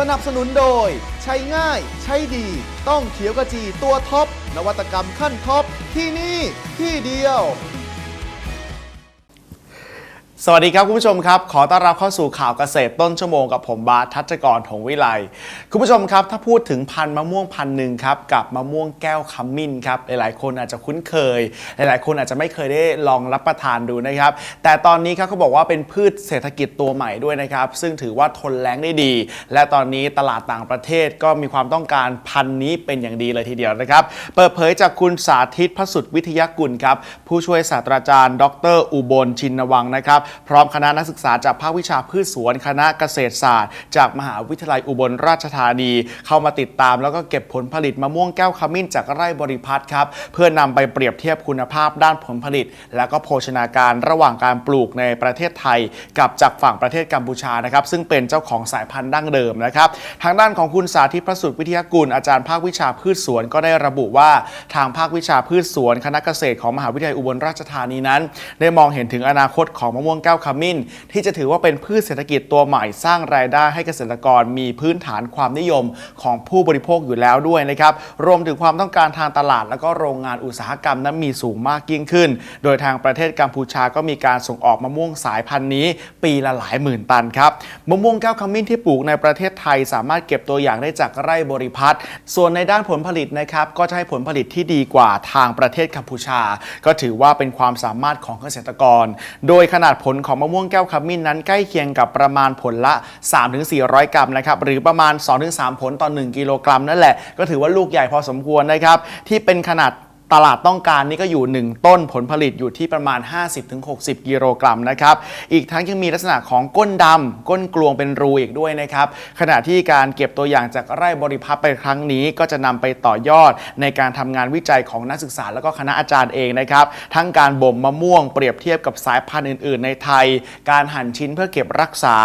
สนับสนุนโดย ใช้ง่าย ใช้ดี ต้องเขียวกระจีตัวท็อปนวัตกรรมขั้นท็อปที่นี่ที่เดียว สวัสดีครับคุณผู้ชมครับ ขอต้อนรับเข้าสู่ข่าวเกษตรต้นชั่วโมงกับผมบาทัชกรถงวิไลคุณผู้ชมครับ ถ้าพูดถึงพันธุ์มะม่วงพันธุ์หนึ่งครับกับมะม่วงแก้วขมิ้นครับหลายๆ คนอาจจะคุ้นเคย หลายๆ คนอาจจะไม่เคยได้ลองรับประทานดูนะครับ แต่ตอนนี้ครับเขาบอกว่าเป็นพืชเศรษฐกิจตัวใหม่ด้วยนะครับ ซึ่งถือว่าทนแล้งได้ดี และตอนนี้ตลาดต่างประเทศก็มีความต้องการพันธุ์นี้เป็นอย่างดีเลยทีเดียวนะครับ เปิดเผยจากคุณสาธิตพระสุดวิทยากุลครับผู้ช่วยศาสตราจารย์ ดร อุบลชินวังนะครับพร้อมคณะนักศึกษาจากภาควิชาพืชสวนคณะเกษตรศาสตร์ จากมหาวิทยาลัยอุบลราชธานี เข้ามาติดตามแล้วก็เก็บผลผลิตมะม่วงแก้วขมิ้นจากไร่บริพัตรครับ เพื่อนำไปเปรียบเทียบคุณภาพด้านผลผลิต และก็โภชนาการระหว่างการปลูกในประเทศไทย กับจากฝั่งประเทศกัมพูชานะครับ ซึ่งเป็นเจ้าของสายพันธุ์ดั้งเดิมนะครับ ทางด้านของคุณสาธิตประสุทธิวิทยากุลอาจารย์ภาควิชาพืชสวนก็ได้ระบุว่าทางภาควิชาพืชสวน คณะเกษตรของมหาวิทยาลัยอุบลราชธานีนั้น ได้มองเห็นถึงอนาคตของมะม่วงแก้วขมิ้น ที่จะถือว่าเป็นพืชเศรษฐกิจตัวใหม่สร้างรายได้ให้เกษตรกรมีพื้นฐานความนิยมของผู้บริโภคอยู่แล้วด้วยนะครับรวมถึงความต้องการทางตลาด และก็โรงงานอุตสาหกรรมนั้นมีสูงมากยิ่งขึ้น โดยทางประเทศกัมพูชาก็มีการส่งออกมะม่วงสายพันธุ์นี้ ปีละหลายหมื่นตันครับมะม่วงแก้วขมิ้นที่ปลูกในประเทศไทย สามารถเก็บตัวอย่างได้จากไร่บริพัตรส่วนในด้านผลผลิตนะครับก็จะให้ผลผลิตที่ดีกว่าทางประเทศกัมพูชา ก็ถือว่าเป็นความสามารถของเกษตรกร โดยขนาดผลลของมะม่วงแก้วขมิ้นนั้นใกล้เคียงกับประมาณผลละ 3-400 กรัมนะครับหรือประมาณ 2-3 ผลต่อ 1 กิโลกรัมนั่นแหละก็ถือว่าลูกใหญ่พอสมควรนะครับที่เป็นขนาด ตลาดต้องการนี่ก็อยู่ 1 ต้นผลผลิตอยู่ที่ประมาณ 50-60 กิโลกรัมนะครับ อีกทั้งยังมีลักษณะของก้นดำก้นกลวงเป็นรูอีกด้วยนะครับ ขณะที่การเก็บตัวอย่างจากไร่บริพัตรไปครั้งนี้ ก็จะนำไปต่อยอดในการทำงานวิจัยของนักศึกษาแล้วก็คณะอาจารย์เองนะครับ ทั้งการบ่มมะม่วงเปรียบเทียบกับสายพันธุ์อื่น ๆ ในไทย การหั่นชิ้นเพื่อเก็บรักษา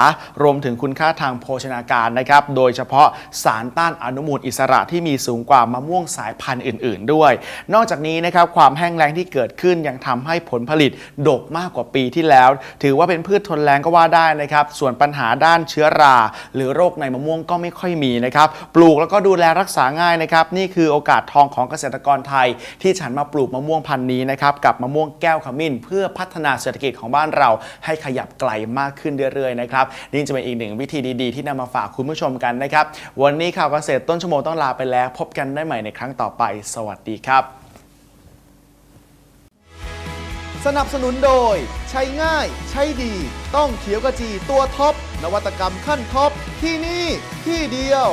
รวมถึงคุณค่าทางโภชนาการนะครับ โดยเฉพาะสารต้านอนุมูลอิสระที่มีสูงกว่ามะม่วงสายพันธุ์อื่น ๆ ด้วย นอกจากนี้นะครับความแห้งแล้งที่เกิดขึ้นยังทำให้ผลผลิตดกมากกว่าปีที่แล้ว ถือว่าเป็นพืชทนแรงก็ว่าได้นะครับส่วนปัญหาด้านเชื้อรา หรือโรคในมะม่วงก็ไม่ค่อยมีนะครับปลูกแล้วก็ดูแลรักษาง่ายนะครับนี่คือโอกาสทองของเกษตรกรไทย ที่ฉันมาปลูกมะม่วงพันธุ์นี้นะครับกับมะม่วงแก้วขมิ้น เพื่อพัฒนาเศรษฐกิจของบ้านเรา ให้ขยับไกลมากขึ้นเรื่อยๆนะครับนี่จะเป็นอีกหนึ่งวิธีดีๆ ที่นำมาฝากคุณผู้ชมกันนะครับวันนี้ข่าวเกษตรต้นชั่วโมงต้องลาไปแล้ว พบกันได้ใหม่ในครั้งต่อไป สวัสดีครับ สนับสนุนโดย ใช้ง่าย ใช้ดี ต้องเขียวกระจีตัวท็อปนวัตกรรมขั้นท็อปที่นี่ที่เดียว